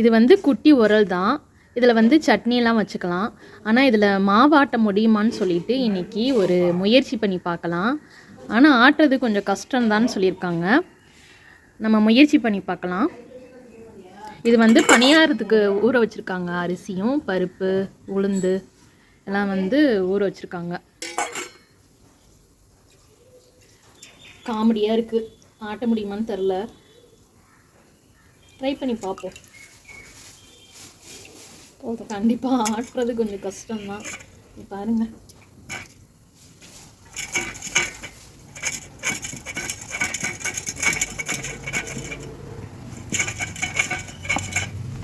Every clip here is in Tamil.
இது வந்து குட்டி உரல் தான். இதில் வந்து சட்னியெல்லாம் வச்சுக்கலாம். ஆனால் இதில் மாவாட்ட முடியுமான்னு சொல்லிட்டு இன்னைக்கு ஒரு முயற்சி பண்ணி பார்க்கலாம். ஆனால் ஆட்டுறது கொஞ்சம் கஷ்டம்தான்னு சொல்லியிருக்காங்க. நம்ம முயற்சி பண்ணி பார்க்கலாம். இது வந்து பணியாரத்துக்கு ஊற வச்சுருக்காங்க. அரிசியும் பருப்பு உளுந்து எல்லாம் வந்து ஊற வச்சுருக்காங்க. காமெடியாக இருக்குது ஆட்ட முடியுமான்னு தெரில ட்ரை பண்ணி பார்ப்போம். போதும். கண்டிப்பாக ஆட்டுறது கொஞ்சம் கஷ்டம்தான். இங்க பாருங்க.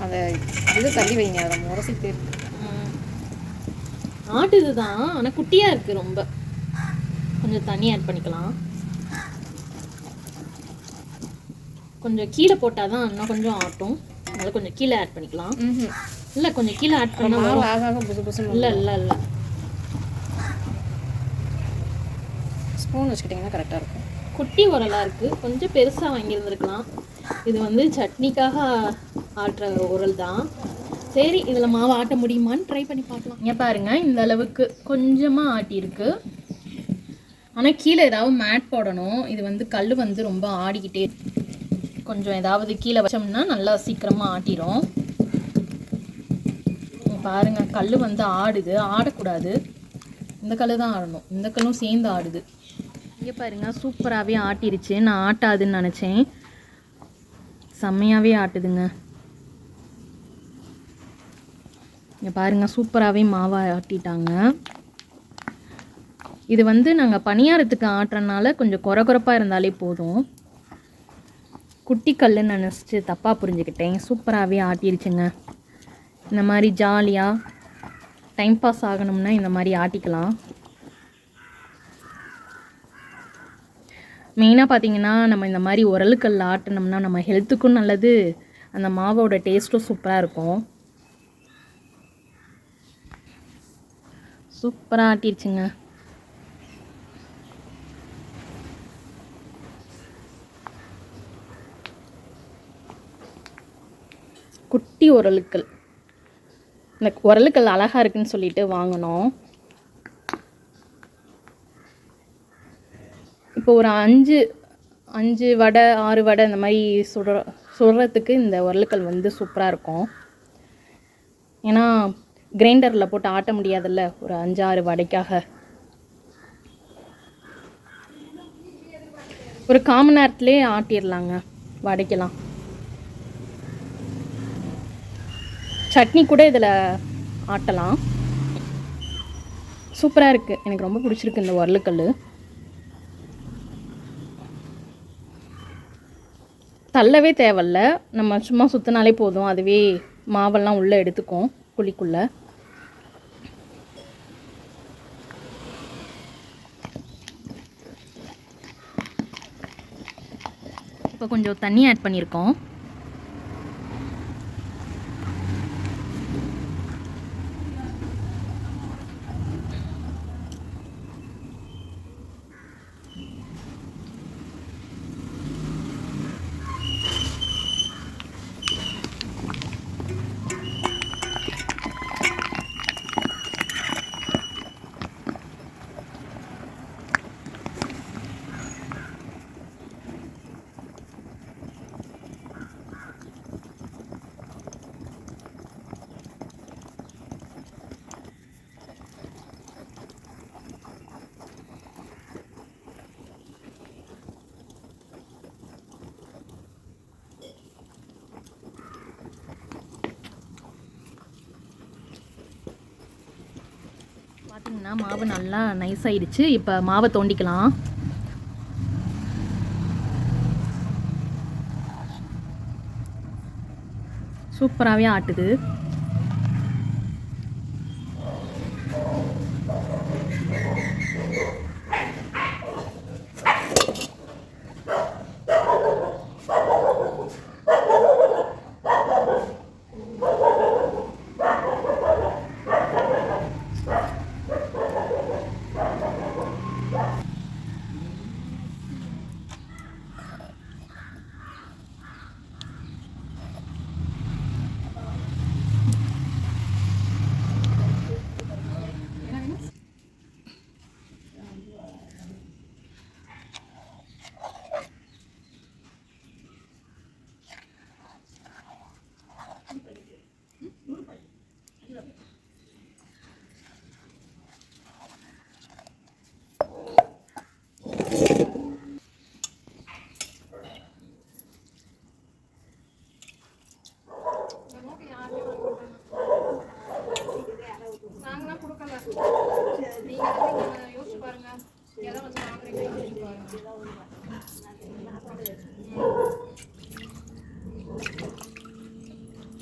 அதை இது தள்ளி வைங்க அதை முரசிட்டு. ஆட்டுது தான் ஆனால் குட்டியாக இருக்குது ரொம்ப. கொஞ்சம் தண்ணி ஆட் பண்ணிக்கலாம். கொஞ்சம் கீழே போட்டால் தான் இன்னும் கொஞ்சம் ஆட்டும். அதனால கொஞ்சம் கீழே ஆட் பண்ணிக்கலாம். ம் இல்லை கொஞ்சம் கீழே ஆட் பண்ணால் மாவு ஆக ஆக புசு புசுன்னு இல்லை இல்லை இல்லை. ஸ்பூன் வச்சுக்கிட்டிங்கன்னா கரெக்டாக இருக்கும். குட்டி உரலாக இருக்குது கொஞ்சம் பெருசாக வாங்கியிருந்துருக்கலாம். இது வந்து சட்னிக்காக ஆட்டுற உரல் தான். சரி இதில் மாவு ஆட்ட முடியுமான்னு ட்ரை பண்ணி பார்க்கலாம். இங்கே பாருங்க இந்த அளவுக்கு கொஞ்சமாக ஆட்டியிருக்கு. ஆனால் கீழே ஏதாவது மேட் போடணும். இது வந்து கல் வந்து ரொம்ப ஆடிக்கிட்டே இருக்கு. கொஞ்சம் ஏதாவது கீழே வச்சோம்னா நல்லா சீக்கிரமாக ஆட்டிரும். பாருங்க கல் வந்து ஆடுது. ஆடக்கூடாது. இந்த கல் தான் ஆடணும். இந்த கல்லும் சேர்ந்து ஆடுது. இங்கே பாருங்க சூப்பராகவே ஆட்டிருச்சு. நான் ஆட்டாதுன்னு நினச்சேன். செம்மையாகவே ஆட்டுதுங்க. இங்கே பாருங்க சூப்பராகவே மாவை ஆட்டிட்டாங்க. இது வந்து நாங்கள் பணியாரத்துக்கு ஆட்டுறனால கொஞ்சம் குறை குறைப்பாக இருந்தாலே போதும். குட்டி கல்லுன்னு நினச்சி தப்பாக புரிஞ்சுக்கிட்டேன். சூப்பராகவே ஆட்டிருச்சுங்க. இந்த மாதிரி ஜாலியாக டைம் பாஸ் ஆகணும்னா இந்த மாதிரி ஆட்டிக்கலாம். மெயினாக பார்த்தீங்கன்னா நம்ம இந்த மாதிரி உரலுக்கல்ல ஆட்டினோம்னா நம்ம ஹெல்த்துக்கும் நல்லது. அந்த மாவோட டேஸ்ட்டும் சூப்பராக இருக்கும். சூப்பராக ஆட்டிருச்சுங்க. குட்டி உரலுக்கல் இந்த உரலுக்கல் அழகாக இருக்குன்னு சொல்லிட்டு வாங்கினோம் இப்போ ஒரு அஞ்சு அஞ்சு வடை ஆறு வடை இந்த மாதிரி சுடுற சுடுறதுக்கு இந்த உரலுக்கல் வந்து சூப்பராக இருக்கும். ஏன்னா கிரைண்டரில் போட்டு ஆட்ட முடியாதுல்ல ஒரு அஞ்சு ஆறு வடைக்காக. ஒரு காமன் நேரத்துலேயே ஆட்டிடலாங்க வடைக்கலாம் சட்னி கூட இதில் ஆட்டலாம். சூப்பராக இருக்குது எனக்கு ரொம்ப பிடிச்சிருக்கு இந்த உரலுக்கல் தள்ளவே தேவையில்ல. நம்ம சும்மா சுற்றினாலே போதும். அதுவே மாவெல்லாம் உள்ளே எடுத்துக்கும் குழிக்குள்ளே இப்போ கொஞ்சம் தண்ணி ஆட் பண்ணியிருக்கோம் பார்த்தீங்கன்னா மாவு நல்லா நைஸ் ஆயிடுச்சு. இப்போ மாவை தோண்டிக்கலாம். சூப்பராகவே ஆட்டுது.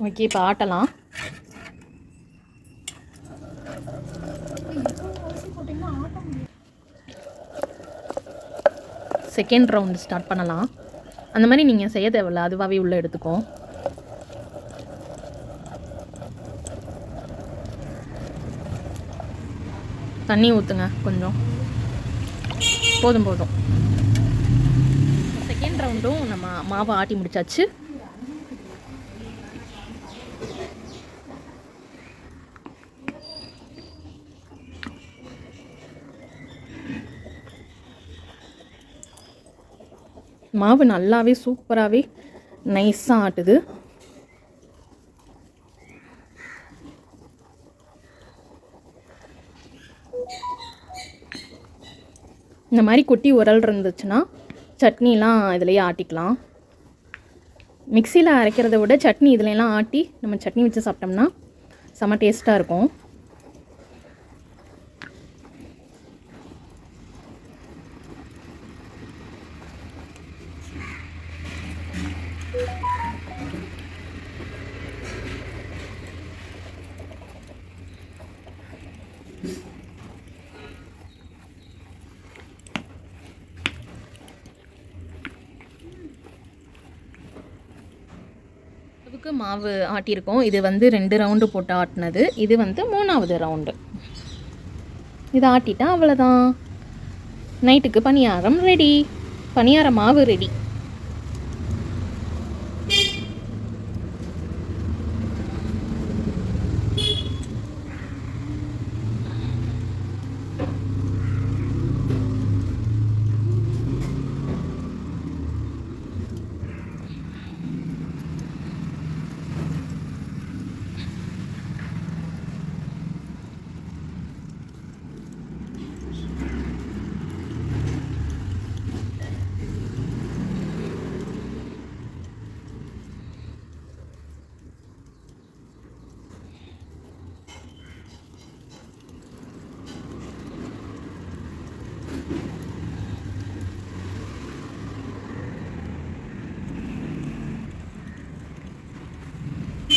ஓகே இப்போ ஆட்டலாம். செகண்ட் ரவுண்டு ஸ்டார்ட் பண்ணலாம். அந்த மாதிரி நீங்கள் செய்ய தேவையில்ல. அதுவாகவே உள்ளே எடுத்துக்கும் தண்ணி ஊற்றுங்க கொஞ்சம். போதும் போதும். செகண்ட் ரவுண்டும் நம்ம மாவை ஆட்டி முடிச்சாச்சு. மாவு நல்லாவே சூப்பராகவே நைஸாக ஆட்டுது. இந்த மாதிரி குட்டி உரல் இருந்துச்சுன்னா சட்னிலாம் இதுலேயே ஆட்டிக்கலாம். மிக்சியில் அரைக்கிறத விட சட்னி இதுலலாம் ஆட்டி நம்ம சட்னி வச்சு சாப்பிட்டோம்னா செம்ம டேஸ்ட்டாக இருக்கும். அளவுக்கு மாவு ஆட்டியிருக்கோம். இது வந்து ரெண்டு ரவுண்டு போட்டு ஆட்டினது. இது வந்து மூணாவது ரவுண்டு இதை ஆட்டிட்டா அவ்வளோதான் நைட்டுக்கு பணியாரம் ரெடி பணியார மாவு ரெடி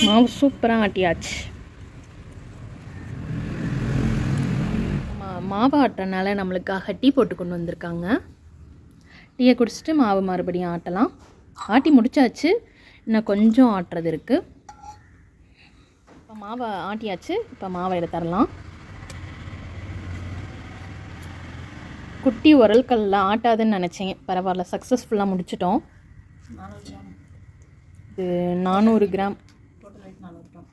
மாவு சூப்பராக ஆட்டியாச்சு. மா- மாவு ஆட்டுறனால நம்மளுக்காக டீ போட்டு கொண்டு வந்திருக்காங்க. டீயை குடிச்சிட்டு மாவு மறுபடியும் ஆட்டலாம். ஆட்டி முடிச்சாச்சு. இன்னும் கொஞ்சம் ஆட்டுறது இருக்குது இப்போ மாவை ஆட்டியாச்சு. இப்போ மாவை எடுத்துடலாம் குட்டி உரல்கல்லில் ஆட்டாதுன்னு நினச்சேன். பரவாயில்ல சக்ஸஸ்ஃபுல்லாக முடிச்சிட்டோம். இது நானூறு கிராம் டோட்டல் வெயிட் நானூறு கிராம்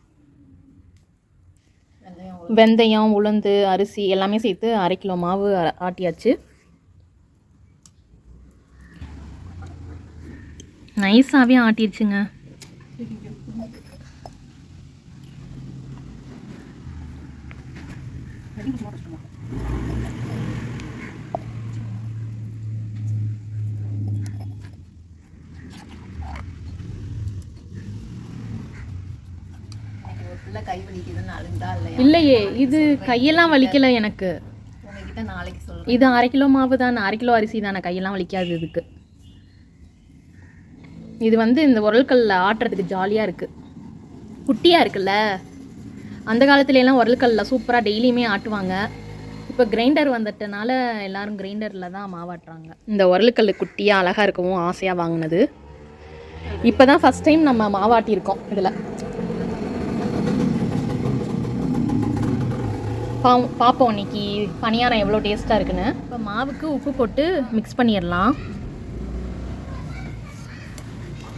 வெந்தயம் உளுந்து. அரிசி எல்லாமே சேர்த்து அரை கிலோ மாவு ஆட்டியாச்சு. நைஸாகவே ஆட்டிடுச்சுங்க ஃபுல்லாக கை வலிக்குதுன்னு அழுந்தா இல்லையா? இல்லையே இது கையெல்லாம் வலிக்கல எனக்கு. உங்ககிட்ட நாளைக்கு சொல்கிறேன் இது அரை கிலோ மாவு தானே அரை கிலோ அரிசி தானே கையெல்லாம் வலிக்காது இதுக்கு. இது வந்து இந்த உரல்கல்ல ஆட்டுறதுக்கு ஜாலியாக இருக்குது குட்டியாக இருக்குல்ல? அந்த காலத்துல எல்லாம் உரல்கல்ல சூப்பராக டெய்லியுமே ஆட்டுவாங்க. இப்போ கிரைண்டர் வந்துட்டனால எல்லாரும் கிரைண்டரில் தான் மாவாட்டுறாங்க. இந்த உரல்கல் குட்டியாக அழகாக இருக்கவும் ஆசையாக வாங்கினது. இப்போ தான் ஃபஸ்ட் டைம் நம்ம மாவாட்டியிருக்கோம் இதில். பா- பார்ப்போம் இன்னைக்கு. பணியாரம் எவ்வளோ டேஸ்ட்டாக இருக்குன்னு. இப்போ மாவுக்கு உப்பு போட்டு மிக்ஸ் பண்ணிடலாம்.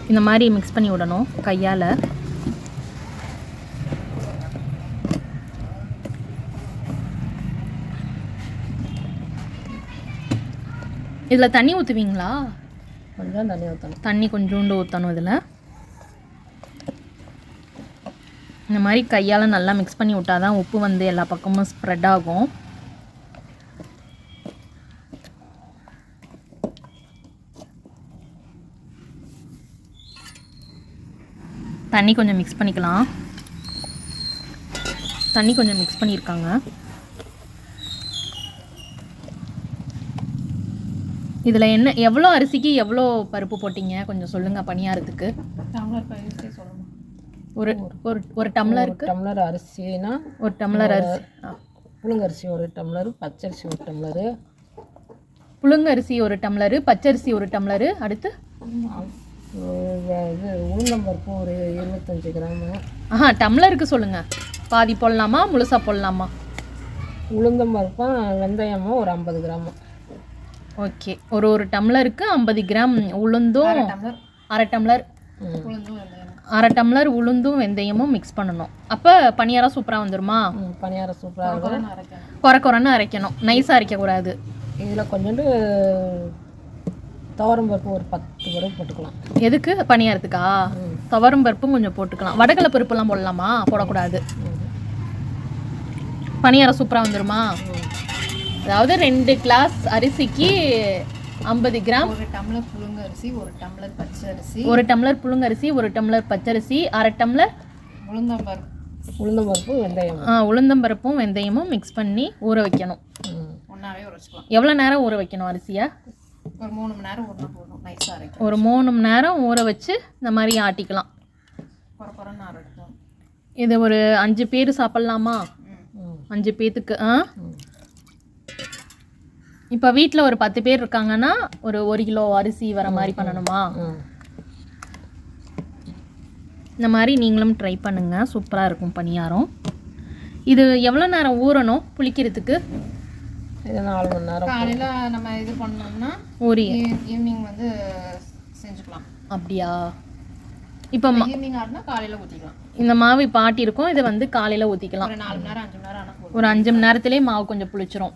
இந்த மாதிரி மிக்ஸ் பண்ணி விடணும் கையால். இதில் தண்ணி ஊற்றுவீங்களா கொஞ்சம் தண்ணி ஊற்றணும் தண்ணி கொஞ்சோண்டு ஊற்றணும் இதில். இந்த மாதிரி கையால் நல்லா மிக்ஸ் பண்ணி விட்டால் தான் உப்பு வந்து எல்லா பக்கமும் ஸ்ப்ரெட் ஆகும். தண்ணி கொஞ்சம் மிக்ஸ் பண்ணிக்கலாம். தண்ணி கொஞ்சம் மிக்ஸ் பண்ணியிருக்காங்க. இதில் என்ன எவ்வளோ அரிசிக்கு எவ்வளோ பருப்பு போட்டீங்க? கொஞ்சம் சொல்லுங்கள் பணியாரத்துக்கு. சொல்லுங்கள் ஒரு ஒரு ஒரு டம்ளருக்கு டம்ளர் அரிசினா ஒரு டம்ளர் அரிசி. புழுங்கரிசி ஒரு டம்ளர் பச்சரிசி ஒரு டம்ளரு. புழுங்கரிசி ஒரு டம்ளரு பச்சரிசி ஒரு டம்ளரு அடுத்து? இது உளுந்தம்பருப்பு ஒரு இருபத்தஞ்சி கிராமு. ஆஹா டம்ளருக்கு சொல்லுங்க. பாதி போடலாமா முழுசா போடலாமா? உளுந்தம்பருப்பும் வெந்தயமும் ஒரு ஐம்பது கிராமு. ஓகே. ஒரு ஒரு டம்ளருக்கு ஐம்பது கிராம் உளுந்தும் டம்ளர். அரை டம்ளர். ம். உளுந்தும் வெந்தயம். அரை டம்ளர் உளுந்தும் வெந்தயமும் மிக்ஸ் பண்ணணும். அப்போ பணியாரம் சூப்பராக வந்துருமா? ம், பணியாரம் சூப்பராக இருக்கும். குறை குறைன்னு அரைக்கணும். நைஸாக அரைக்கக்கூடாது. இதில் கொஞ்சோண்டு துவரம்பருப்பு ஒரு பத்து பருப்பு போட்டுக்கலாம். எதுக்கு? பணியாரத்துக்கா துவரம் பருப்பும் கொஞ்சம் போட்டுக்கலாம். வடகலை பருப்புலாம் போடலாமா? போடக்கூடாது. பணியாரம் சூப்பராக வந்துருமா? அதாவது ரெண்டு கிளாஸ் அரிசிக்கு ஐம்பது கிராம். ஒரு டம்ளர் புழுங்க அரிசி ஒரு டம்ளர் பச்சை அரிசி. ஒரு டம்ளர் புழுங்கரிசி ஒரு டம்ளர் பச்சரிசி அரை டம்ளர் உளுந்தம்பருப்பு உளுந்தம்பருப்பு வெந்தயம் ஆ, உளுந்தம்பருப்பும் வெந்தயமும் மிக்ஸ் பண்ணி ஊற வைக்கணும். ஒன்றாவே உரைச்சிக்கலாம் எவ்வளோ நேரம் ஊற வைக்கணும் அரிசியை? ஒரு மூணு மணி நேரம் ஊறினா போதும். நைஸாக அரைக்கும் ஒரு மூணு மணி நேரம் ஊற வச்சு இந்த மாதிரி ஆட்டிக்கலாம். அரைக்கும் இது ஒரு அஞ்சு பேர் சாப்பிட்லாமா. அஞ்சு பேத்துக்கு ஆ. இப்போ வீட்டில் ஒரு பத்து பேர் இருக்காங்கன்னா ஒரு ஒரு கிலோ அரிசி வர மாதிரி பண்ணணுமா. இந்த மாதிரி நீங்களும் ட்ரை பண்ணுங்கள் சூப்பராக இருக்கும் பணியாரம். இது எவ்வளோ நேரம் ஊறணும் புளிக்கிறதுக்கு? இது நாலு மணி நேரம் காலையில் நம்ம இது பண்ணோம்னா ஊறி. ஈவினிங் வந்து செஞ்சுக்கலாம். அப்படியா? இப்போ ஈவினிங் ஆடினா காலையில் ஊற்றிக்கலாம் இந்த மாவு இப்போ ஆட்டி இருக்கும். இதை வந்து காலையில் ஊற்றிக்கலாம் ஒரு நாலு மணி நேரம் அஞ்சு மணி நேரம் ஆனால் ஒரு அஞ்சு மணி நேரத்திலே மாவு கொஞ்சம் புளிச்சிரும்.